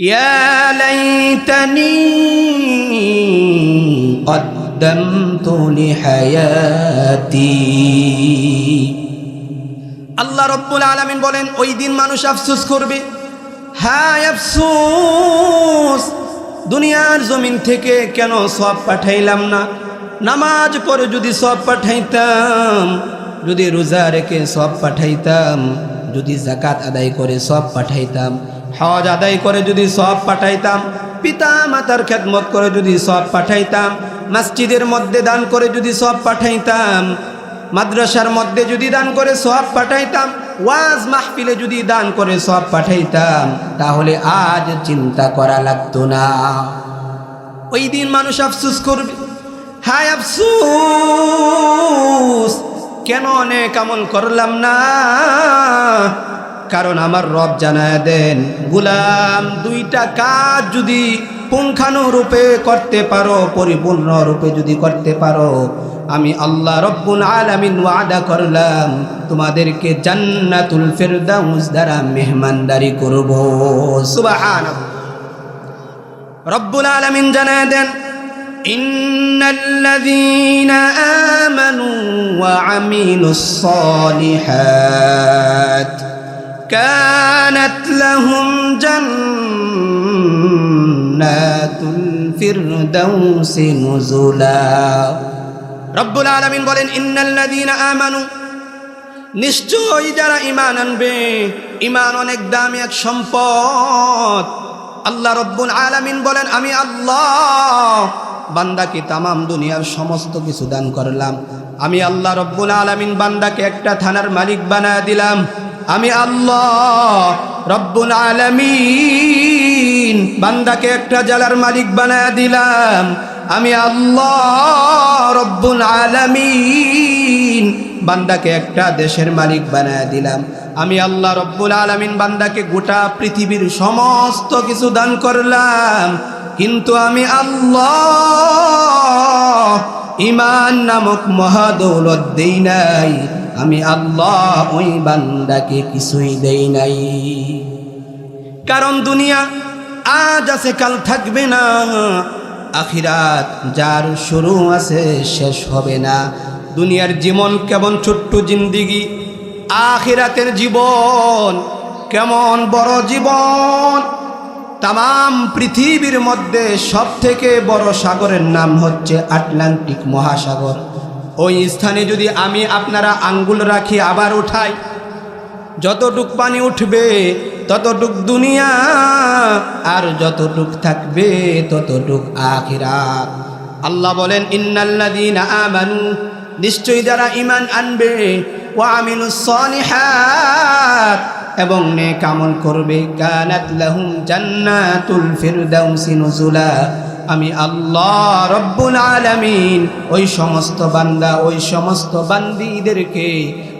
يا ليتني قدمت لحياتي আল্লাহ রব্বুল আলামিন বলেন ওই দিন মানুষ আফসোস করবে হায় আফসোস দুনিয়ার জমিন থেকে কেন সব পাঠাইলাম না নামাজ পড়ে যদি সব পাঠাইতাম যদি রোজা রেখে সব পাঠাইতাম যদি জাকাত আদায় করে সব পাঠাইতাম হজ আদায় করে যদি সব পাঠাইতাম পিতা মাতার খেদমত করে যদি সব পাঠাইতাম, মসজিদের মধ্যে দান করে যদি সব পাঠাইতাম, মাদ্রাসার মধ্যে যদি দান করে সব পাঠাইতাম, ওয়াজ মাহফিলে যদি দান করে সব পাঠাইতাম, তাহলে আজ চিন্তা করা লাগতো না। ওই দিন মানুষ আফসুস করবে, হায় আফসুস, কেন অনেক আমল করলাম না? কারণ আমার রব জানায় দেন গুলাম দুইটা কাজ যদি পুঙ্খানুরূপে করতে পারো পরিপূর্ণ রূপে যদি করতে পারো আমি আল্লাহ রব্বুল আলামিন ওয়াদা করলাম তোমাদেরকে জান্নাতুল ফেরদাউস দ্বারা মেহমানদারি করব সুবহানাল্লাহ রব্বুল আলামিন জানায় দেন إن الذين آمنوا وعملوا الصالحات كانت لهم جنات الفردوس نزلا রব্বুল আলামিন বলেন ইন্নাল্লাযীনা আমানু নিশ্চয়ই যারা ঈমান আনবে ঈমান অনেক দামি এক সম্পদ আল্লাহ রব্বুল আলামিন বলেন আমি আল্লাহ বান্দাকে তামাম দুনিয়ার সমস্ত কিছু দান করলাম আমি আল্লাহ রব্বুল আলামিন বান্দাকে একটা থানার মালিক বানায় দিলাম আমি আল্লাহ রব্বুল আলামিন। বান্দাকে একটা জেলার মালিক বানায় দিলাম। আমি আল্লাহ রব্বুল আলামিন। বান্দাকে একটা দেশের মালিক বানায় দিলাম। আমি আল্লাহ রব্বুল আলামিন বান্দাকে গোটা পৃথিবীর সমস্ত কিছু দান করলাম। কিন্তু আমি আল্লাহ ইমান নামক মহাদৌলত দেই নাই। আমি আল্লাহ ওই বান্দাকে কিছুই দেই নাই। কারণ দুনিয়া আজ আছে, কাল থাকবে না। আখিরাত যার শুরু আছে, শেষ হবে না। দুনিয়ার জীবন কেমন ছোট্ট জিন্দিগি, আখিরাতের জীবন কেমন বড় জীবন। তাম পৃথিবীর মধ্যে সব থেকে বড় সাগরের নাম হচ্ছে আটলান্টিক মহাসাগর। ওই স্থানে যদি আমি আপনারা আঙ্গুল রাখি আবার উঠাই, যতটুক পানি উঠবে ততটুক দুনিয়া, আর যতটুক থাকবে ততটুক আখিরাত আল্লাহ বলেন, ইন্নাল্লাযীনা আমানু নিশ্চয়ই যারা ইমান আনবে ও আমিনু সলিহাত, এবং নেক আমল করবে, কানাত লাহুম জান্নাতুল ফিরদাউসি নুজুলা। আমি আল্লাহ রব্বুল আলামিন, ওই সমস্ত বান্দা, ওই সমস্ত বান্দিদেরকে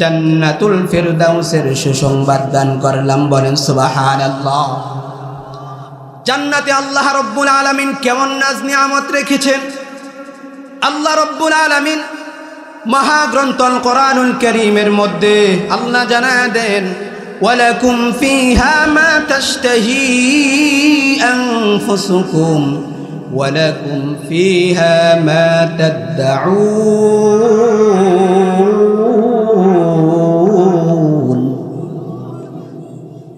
জান্নাতুল ফেরদাউসের সুসংবাদ দান করলাম, বলেন সুবহানাল্লাহ। জান্নাতে আল্লাহ রব্বুল আলামিন কেমন নাজ নিয়ামত রেখেছেন? আল্লাহ রব্বুল আলামিন মহাগ্রন্থ আল কোরআনুল করিমের মধ্যে আল্লাহ জানায় দেন, ওয়ালাকুম ফিহা মা তাশতাহি আনফুসুকুম। ولكم فيها ما تدعون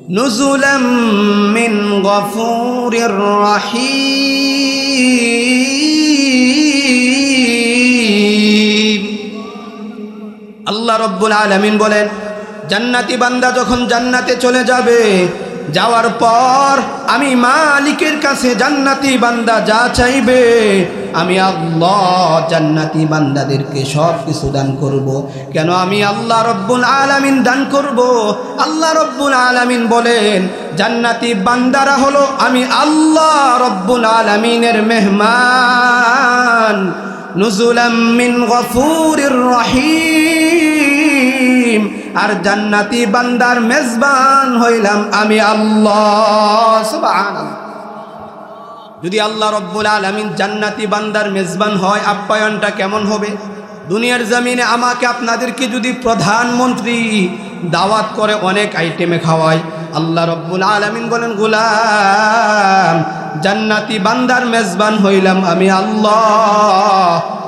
نزلا من غفور رحيم আল্লাহ রব্বুল আলামিন বলেন জান্নাতি বান্দা যখন জান্নাতে চলে যাবে যাওয়ার পর আমি মালিকের কাছে জান্নাতি বান্দা যা চাইবে, আমি আল্লাহ জান্নাতি বান্দাদেরকে সব কিছু দান করব। কেন আমি আল্লাহ রব্বুল আলামিন দান করব। আল্লাহ রব্বুল আলামিন বলেন, জান্নাতি বান্দারা হলো আমি আল্লাহ রব্বুল আলামিনের মেহমান নুজুলাম মিন গফুরির রহিম আর জান্নাতি বান্দার মেজবান হইলাম আমি আল্লাহ যদি আল্লাহ রব্বুল আলমিন জান্নাতি বান্দার মেজবান হয়, আপ্যায়নটা কেমন হবে? দুনিয়ার জমিনে আমাকে আপনাদেরকে যদি প্রধানমন্ত্রী দাওয়াত করে অনেক আইটেমে খাওয়ায়, আল্লাহ রব্বুল আলমিন বলেন, গুলাম, জান্নাতি বান্দার মেজবান হইলাম আমি আল্লাহ।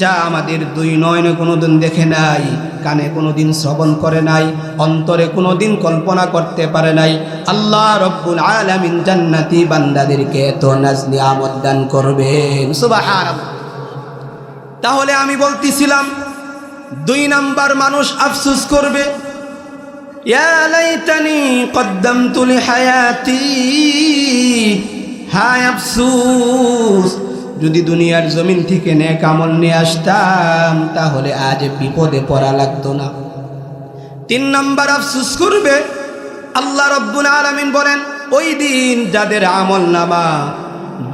যা আমাদের দুই নয়নে কোনোদিন দেখে নাই, কানে কোনোদিন শ্রবণ করে নাই, অন্তরে কোনোদিন কল্পনা করতে পারে নাই। আল্লাহ রব্বুল আলামিন জান্নাতি বান্দাদেরকে এত নাজ নিয়ামত দান করবেন। তাহলে আমি বলতেছিলাম, দুই নাম্বার মানুষ আফসুস করবে হায় আফসোস যদি দুনিয়ার জমিন থেকে নেক আমল নিয়ে আসতাম, তাহলে আজ বিপদে পড়া লাগতো না। তিন নম্বর আফসোস করবে, আল্লাহ রব্বুল আলামিন বলেন, ওই দিন যাদের আমল নামা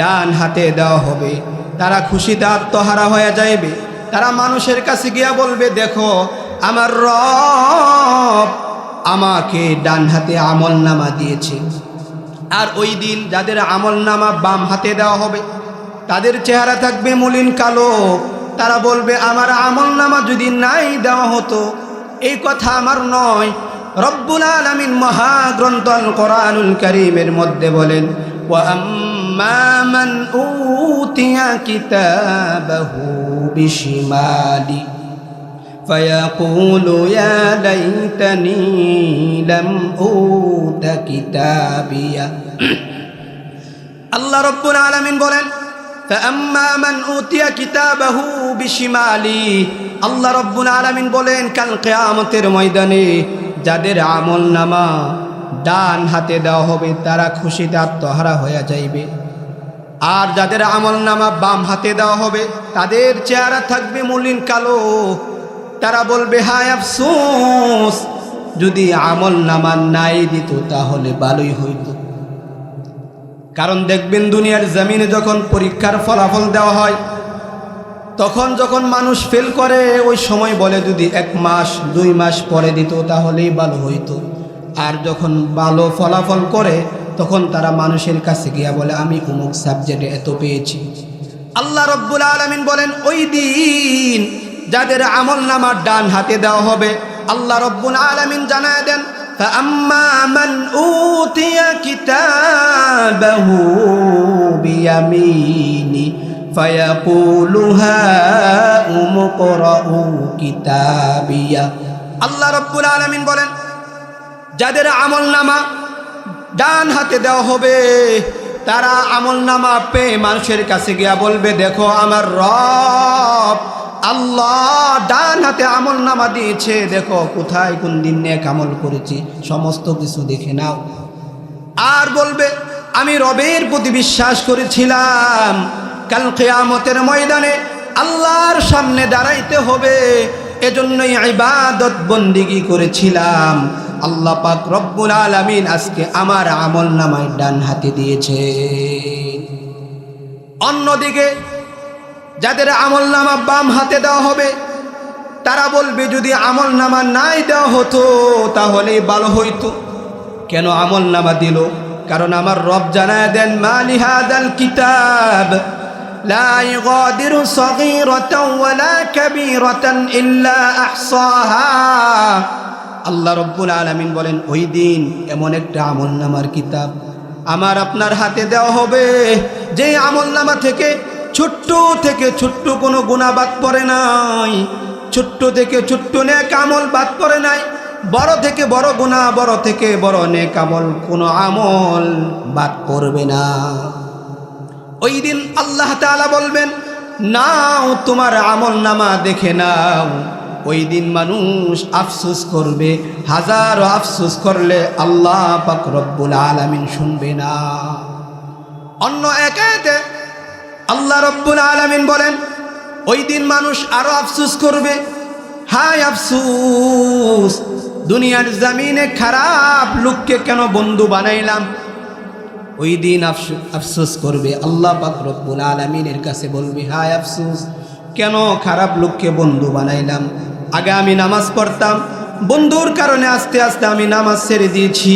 ডান হাতে দেওয়া হবে, তারা খুশিতে আত্মহারা হয়ে যাইবে। তারা মানুষের কাছে গিয়া বলবে, দেখো, আমার রব আমাকে ডান হাতে আমল নামা দিয়েছে। আর ওই দিন যাদের আমল নামা বাম হাতে দেওয়া হবে তাদের চেহারা থাকবে মলিন কালো তারা বলবে আমার আমল নামা যদি নাই দেওয়া হতো এই কথা আমার নয় রব্বুল আলমিন মহাগ্রন্থ আল কোরআনুল করিমের মধ্যে বলেন وأما من أوتي كتابه بشماله فيقول يا ليتني لم أوت كتابيه আল্লাহ রব্বুল আলামিন বলেন فأما من أوتي كتابه بشمالي আল্লাহ রব্বুল আলামিন বলেন কাল কিয়ামতের ময়দানে যাদের আমল নামা ডান হাতে দেওয়া হবে তারা খুশিতে আত্মহারা হয়ে যাইবে আর যাদের আমল নামা বাম হাতে দেওয়া হবে তাদের চেহারা থাকবে মলিন কালো তারা বলবে হায় আফসোস যদি আমল নামা নাই দিত তাহলে ভালোই হইতো কারণ দেখবেন দুনিয়ার জমিনে যখন পরীক্ষার ফলাফল দেওয়া হয়, তখন যখন মানুষ ফেল করে, ওই সময় বলে যদি এক মাস, দুই মাস পরে দিত তাহলেই ভালো হইতো। আর যখন ভালো ফলাফল করে, তখন তারা মানুষের কাছে গিয়া বলে, আমি অমুক সাবজেক্টে এত পেয়েছি। আল্লাহ রব্বুল আলমিন বলেন, ওই দিন যাদের আমল নামার ডান হাতে দেওয়া হবে, আল্লাহ রব্বুল আলমিন জানায় দেন فأما من أوتي كتابه بيمينه فيقول هاؤم اقرءوا كتابيه আল্লাহ রব্বুল আলামিন বলেন যাদের আমল নামা ডান হাতে দেওয়া হবে তারা আমল নামা পেয়ে মানুষের কাছে গিয়া বলবে দেখো আমার রব আল্লাহ ডান হাতে আমল নামা দিয়েছে। দেখো কোথায় কোন দিন নেক আমল করেছি, সমস্ত কিছু দেখে নাও। আর বলবে, আমি রবের প্রতি বিশ্বাস করেছিলাম, কাল কেয়ামতের ময়দানে আল্লাহর সামনে দাঁড়াইতে হবে, এজন্যই ইবাদত বন্দিগি করেছিলাম। আল্লাহ পাক রব্বুল আলামিন আজকে আমার আমল নামায় ডান হাতে দিয়েছে। অন্যদিকে যাদের আমল নামা বাম হাতে দেওয়া হবে তারা বলবে যদি আমল নামা নাই দেওয়া হতো তাহলে ভালো হইতো কেন আমল নামা দিল কারণ আমার রব জানায় দেন মালিহাদাল কিতাব لا يغادر صغيرة ولا كبيرة إلا أحصاها আল্লাহ রব্বুল আলমিন বলেন ওই দিন এমন একটা আমল নামার কিতাব আমার আপনার হাতে দেওয়া হবে যে আমল নামা থেকে ছোট্ট থেকে ছোট্ট কোনো গুণা বাদ পড়ে নাই। ছোট্ট থেকে ছোট্ট নেক আমল বাদ পড়ে নাই। বড় থেকে বড় গুণা, বড় থেকে বড় নেক আমল কোনো আমল বাদ পড়বে না। ওই দিন আল্লাহ তাআলা বলবেন, নাও তোমার আমল নামা দেখে নাও। ওই দিন মানুষ আফসোস করবে, হাজারো আফসোস করলে আল্লাহ পাক রব্বুল আলামিন শুনবে না। অন্য একাতে আল্লাহ রব্বুল আলামিন বলেন, ওই দিন মানুষ আরও আফসুস করবে। হায় আফসুস, দুনিয়ার জমিনে খারাপ লোককে কেন বন্ধু বানাইলাম? ওই দিন আফসোস করবে আল্লাহ রব্বুল আলমিনের কাছে বলবে, হায় আফসুস, কেন খারাপ লোককে বন্ধু বানাইলাম? আগে আমি নামাজ পড়তাম, বন্ধুর কারণে আস্তে আস্তে আমি নামাজ ছেড়ে দিয়েছি।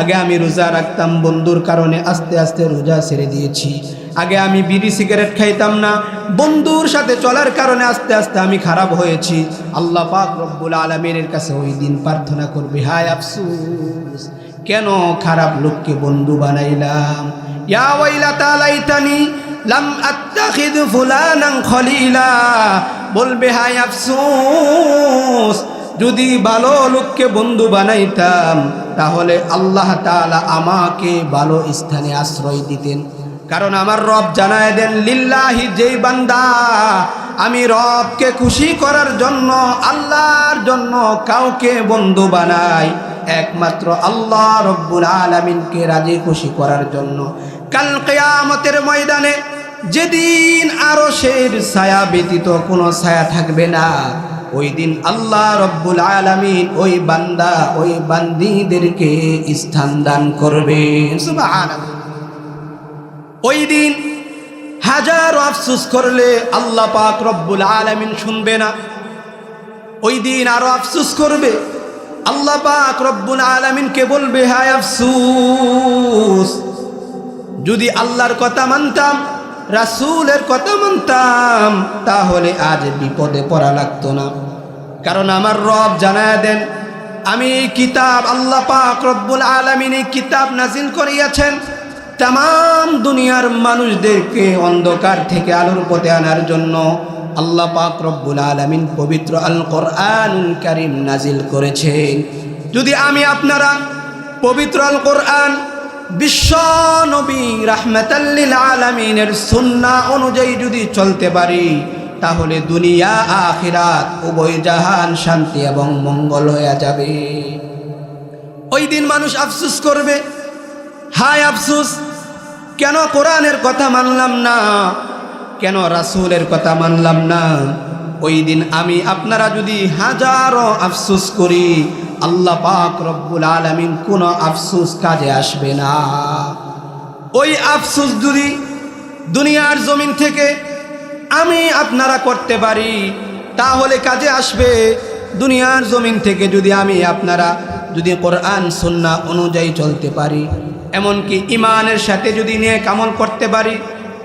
আগে আমি রোজা রাখতাম, বন্ধুর কারণে আস্তে আস্তে রোজা ছেড়ে দিয়েছি। আগে আমি বিড়ি সিগারেট খাইতাম না। বন্ধুর সাথে চলার কারণে আস্তে আস্তে আমি খারাপ হয়েছি। আল্লাহ পাক রব্বুল আলমিনের কাছে ওই দিন প্রার্থনা করবে, হায় আফসুস, কেন খারাপ লোককে বন্ধু বানাইলাম? ইয়া ওয়াইলাতা লাইতানি লাম আত্তাখিদ ফুলানান খলিলা। বলবে, হায় আফসোস, যদি ভালো লোককে বন্ধু বানাইতাম, তাহলে আল্লাহ তাআলা আমাকে ভালো স্থানে আশ্রয় দিতেন। কারণ আমার রব জানায় দেন, লিল্লাহি, যেই বান্দা, আমি রবকে খুশি করার জন্য, আল্লাহর জন্য কাউকে বন্ধু বানাই। একমাত্র আল্লাহ রব্বুল আলমিনকে রাজি খুশি করার জন্য। কাল কেয়ামতের ময়দানে যেদিন আরও শের ছায়া ব্যতীত কোনো ছায়া থাকবে না, ওই দিন আল্লাহ রব্বুল আলমিন ওই বান্দা, ওই বান্দিদেরকে স্থান দান করবে। সুবহানাল্লাহ। ওই দিন হাজার আফসুস করলে আল্লাহ পাক রব্বুল আলমিন শুনবে না। ওই দিন আরও আফসুস করবে, আল্লাহ পাক রব্বুল আলমিনকে বলবে, হায় আফসুস, যদি আল্লাহর কথা মানতাম, রাসূলের কথা মানতাম, তাহলে আজ বিপদে পড়া লাগতো না। কারণ আমার রব জানায় দেন, আমি কিতাব আল্লাহ পাক রব্বুল আলমিন এই কিতাব নাজিল করিয়াছেন। তাম দুনিয়ার মানুষদেরকে অন্ধকার থেকে আলোর পথে আনার জন্য আল্লাহ পাক রব্বুল আলমিন পবিত্র আল কোরআনুল কারিম নাজিল করেছেন। যদি আমি আপনারা পবিত্র আল কোরআন বিশ্ব নবী রাহমাতাল্লিল আলমিনের সুন্না অনুযায়ী যদি চলতে পারি, তাহলে দুনিয়া, আখিরাত, উভয় জাহান শান্তি এবং মঙ্গল হয়ে যাবে। ওই দিন মানুষ আফসুস করবে, হায় আফসুস কেন কোরআনের কথা মানলাম না? কেন রাসূলের কথা মানলাম না? ওই দিন আমি আপনারা যদি হাজারো আফসুস করি, আল্লাহ পাক রব্বুল আলমিন কোনো আফসুস কাজে আসবে না। ওই আফসুস যদি দুনিয়ার জমিন থেকে আমি আপনারা করতে পারি, তাহলে কাজে আসবে। দুনিয়ার জমিন থেকে যদি আমি আপনারা, যদি কোরআন সুন্না অনুযায়ী চলতে পারি। এমনকি ইমানের সাথে যদি নিয়ে কামল করতে পারি,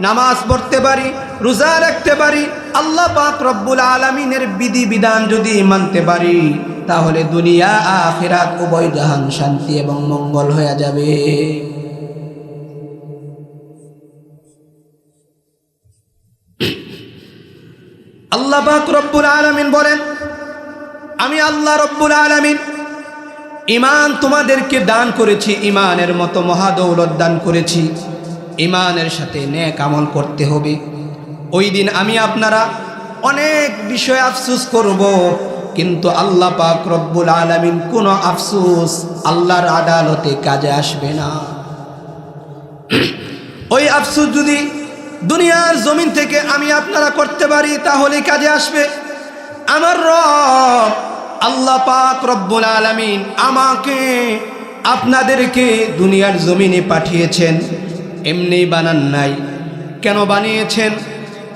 নামাজ পড়তে পারি, রোজা রাখতে পারি, আল্লাহ পাক রব্বুল আলমিনের বিধি বিধান যদি মানতে পারি, তাহলে দুনিয়া, আখিরাত উভয় জাহান শান্তি এবং মঙ্গল হয়ে যাবে। আল্লাহ পাক রব্বুল আলমিন বলেন, আমি আল্লাহ রব্বুল আলমিন ইমান তোমাদেরকে দান করেছি, ইমানের মতো মহাদৌলত দান করেছি। ইমানের সাথে নেক আমল করতে হবে। ওই দিন আমি আপনারা অনেক বিষয় আফসুস করব, কিন্তু আল্লাহ পাক রব্বুল আলমিন কোনো আফসুস আল্লাহর আদালতে কাজে আসবে না। ওই আফসুস যদি দুনিয়ার জমিন থেকে আমি আপনারা করতে পারি, তাহলে কাজে আসবে। আমার রব আল্লাহ পাক রব্বুল আলমিন আমাকে আপনাদেরকে দুনিয়ার জমিনে পাঠিয়েছেন এমনি বানান নাই কেন বানিয়েছেন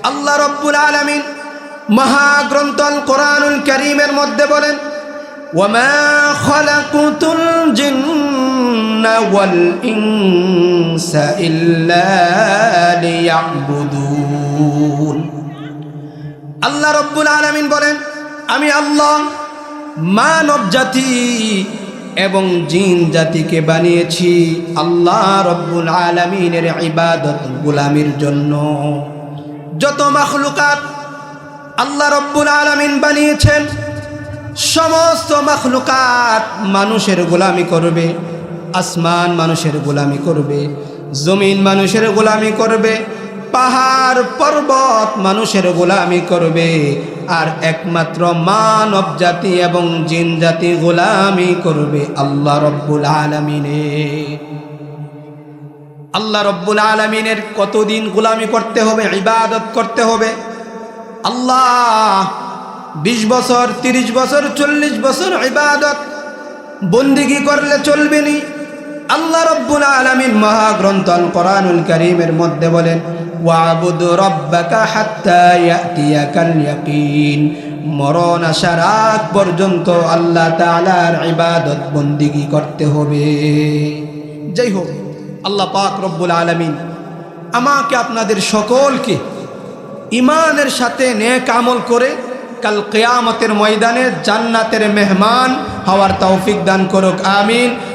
আল্লাহ রব্বুল আলমিন মহাগ্রন্থ আল কোরআনুল করিমের মধ্যে বলেন وما خلقت الجن والإنس إلا ليعبدون আল্লাহ রব্বুল আলমিন বলেন আমি আল্লাহ মানব জাতি এবং জিন জাতিকে বানিয়েছি আল্লাহ রব্বুল আলমিনের ইবাদত গুলামির জন্য। যত মাখলুকাত আল্লাহ রব্বুল আলমিন বানিয়েছেন, সমস্ত মাখলুকাত মানুষের গোলামি করবে, আসমান মানুষের গোলামি করবে, জমিন মানুষের গোলামি করবে পাহাড় পর্বত মানুষের গোলামি করবে, আর একমাত্র মানব জাতি এবং জিন জাতি গোলামি করবে আল্লাহ রব্বুল আলমিনে। আল্লাহ রব্বুল আলমিনের কতদিন গোলামি করতে হবে, ইবাদত করতে হবে? আল্লাহ, বিশ বছর ৩০ বছর, চল্লিশ বছর ইবাদত, বন্দিগি করলে চলবে নি? আল্লাহ রব্বুল আলমিন মহাগ্রন্থ কোরআনুল করিমের মধ্যে বলেন ওয়াবুদ রব্বাকা হাত্তা ইয়াতিয়াকাল ইয়াকিন মরণ আসার আগ পর্যন্ত আল্লাহ তাআলার ইবাদত বন্দিগি করতে হবে। যাই হোক আল্লাহ পাক রব্বুল আলামিন আমাকে আপনাদের সকলকে ইমানের সাথে নেক আমল করে কাল কেয়ামতের ময়দানে জান্নাতের মেহমান হওয়ার তৌফিক দান করুক, আমিন।